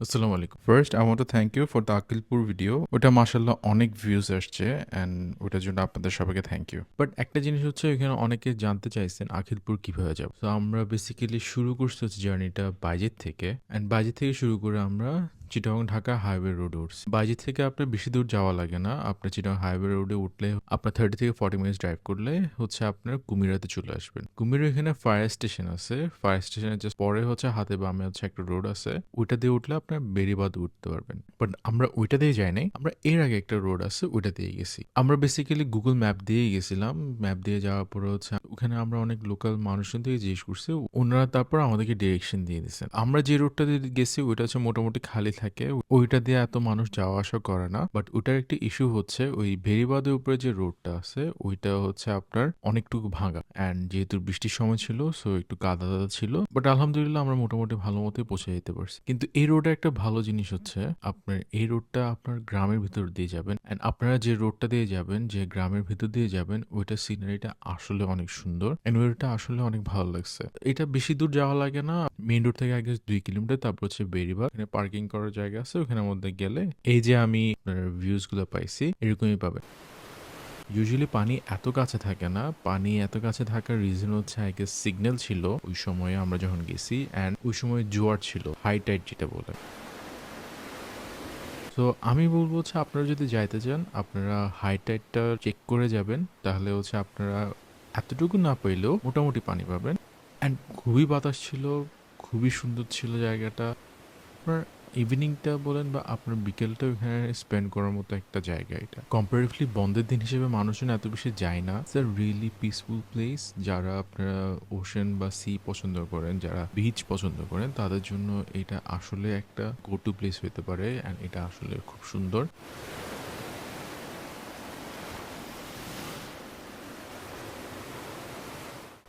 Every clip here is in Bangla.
আসসালামু আলাইকুম। First I want thank you for the Akilpur video ওটা মাসাল্লাহ অনেক ভিউজ আসছে অ্যান্ড ওটার জন্য আপনাদের সবাইকে থ্যাংক ইউ বাট একটা জিনিস হচ্ছে এখানে অনেকে জানতে চাইছেন আখিলপুর কীভাবে যাব। তো আমরা বেসিক্যালি শুরু করছি হচ্ছে জার্নিটা বাইজের থেকে অ্যান্ড বাইজের থেকে শুরু করে আমরা চিটাগং ঢাকা হাইওয়ে রোড উঠছি। বাইজের থেকে আপনার বেশি দূর যাওয়া লাগে না। আপনার চিটাগং হাইওয়ে রোডে উঠলে আপনার থার্টি থেকে ফর্টি মিনিটস ড্রাইভ করলে হচ্ছে আপনার কুমিরাতে চলে আসবেন। কুমিরা এখানে ফায়ার স্টেশন আছে। ফায়ার স্টেশনের জাস্ট পরে হচ্ছে হাতে বামে হচ্ছে একটা রোড আছে। ওইটা দিয়ে উঠলে আপনার বেরিবাদ উঠতে পারবেন। বাট আমরা ওইটা দিয়ে যাই নাই। আমরা এর আগে একটা রোড আছে, ওইটা দিয়ে গেছি। আমরা বেসিক্যালি গুগল ম্যাপ দিয়েই গেছিলাম। ম্যাপ দিয়ে যাওয়ার পরে হচ্ছে ওখানে আমরা অনেক লোকাল মানুষজন থেকে জিজ্ঞেস করছি। ওনারা তারপর আমাদেরকে ডিরেকশন দিয়ে দিচ্ছেন আমরা যে রোডটা দিয়ে গেছি, ওইটা হচ্ছে মোটামুটি খালি ওইটা দিয়ে এত মানুষ যাওয়া আসা করে না। বাট ওটার একটা ইস্যু হচ্ছে, ওই ভেরিবাদের উপরে যে রোডটা আছে, ওইটা হচ্ছে আপনার অনেকটুকু ভাঙা। অ্যান্ড যেহেতু বৃষ্টির সময় ছিল সো একটু কাদা দাদা ছিল। বাট আলহামদুলিল্লাহ আমরা মোটামুটি ভালো মতোই পৌঁছে যেতে পারছি। কিন্তু এই রোডে একটা ভালো জিনিস হচ্ছে, আপনার এই রোডটা আপনার গ্রামের ভিতর দিয়ে যাবেন। অ্যান্ড আপনারা যে রোডটা দিয়ে যাবেন, যে গ্রামের ভিতর দিয়ে যাবেন ওইটা সিনারিটা আসলে অনেক সুন্দর। অ্যান্ড ওইটা আসলে অনেক ভালো লাগছে। এটা বেশি দূর যাওয়া লাগে না। মেইন রোড থেকে আগে দুই কিলোমিটার, তারপর হচ্ছে বেরিবাগ এখানে পার্কিং করার জায়গা আছে ওখানের মধ্যে গেলে এই যে আমি ভিউজগুলো পাইছি, এরকমই পাবে ইউজুয়ালি পানি এত কাছে থাকে না, পানি এত কাছে থাকার রিজন হচ্ছে আই গেস সিগন্যাল ছিল, ওই সময়ে আমরা যখন গেছি অ্যান্ড ওই সময় জোয়ার ছিল হাই টাইড যেটা বলে। তো আমি বলব হচ্ছে আপনারা যদি যাইতে চান, আপনারা হাই টাইডটা চেক করে যাবেন, তাহলে হচ্ছে আপনারা এতটুকু না পাইলেও মোটামুটি পানি পাবেন। অ্যান্ড খুবই বাতাস ছিল, খুবই সুন্দর ছিল জায়গাটা। আপনার ইভিনিংটা বলেন বা আপনার বিকেলটা ওখানে স্পেন্ড করার মতো একটা জায়গা এটা। কম্পারেটিভলি বন্ধের দিন হিসেবে মানুষজন এত বেশি যায় না। It's a really peaceful place যারা আপনারা ওশেন বা সি পছন্দ করেন, যারা বিচ পছন্দ করেন, তাদের জন্য এটা আসলে একটা গো টু প্লেস হতে পারে এন্ড এটা আসলে খুব সুন্দর।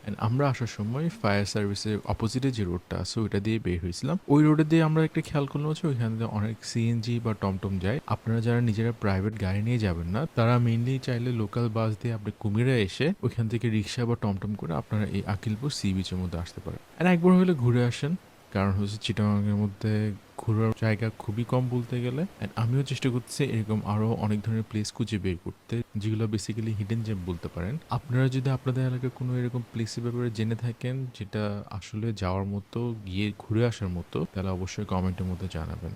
And আমরা আসার সময় ফায়ার সার্ভিসের অপোজিটে যে রোডটা আছে, ওইটা দিয়ে বের হয়েছিলাম। ওই রোডে দিয়ে আমরা একটা খেয়াল করলাম হচ্ছে, ওইখান দিয়ে অনেক সিএনজি বা টমটম যায়। আপনারা যারা নিজেরা প্রাইভেট গাড়ি নিয়ে যাবেন না, তারা মেইনলি চাইলে লোকাল বাস দিয়ে আপনি কুমিরা এসে ওইখান থেকে রিক্সা বা টমটম করে আপনারা এই আকিলপুর সি বিচের মধ্যে আসতে পারেন। অ্যান্ড একবার হলে ঘুরে আসেন। কারণ হচ্ছে চিটাগাংয়ের মধ্যে ঘোরার জায়গা খুবই কম বলতে গেলে। অ্যান্ড আমিও চেষ্টা করছি এরকম আরও অনেক ধরনের প্লেস খুঁজে বের করতে, যেগুলো বেসিক্যালি হিডেন জেম বলতে পারেন। আপনারা যদি আপনাদের এলাকায় কোনো এরকম প্লেসের ব্যাপারে জেনে থাকেন, যেটা আসলে যাওয়ার মতো, গিয়ে ঘুরে আসার মতো, তাহলে অবশ্যই কমেন্টের মধ্যে জানাবেন।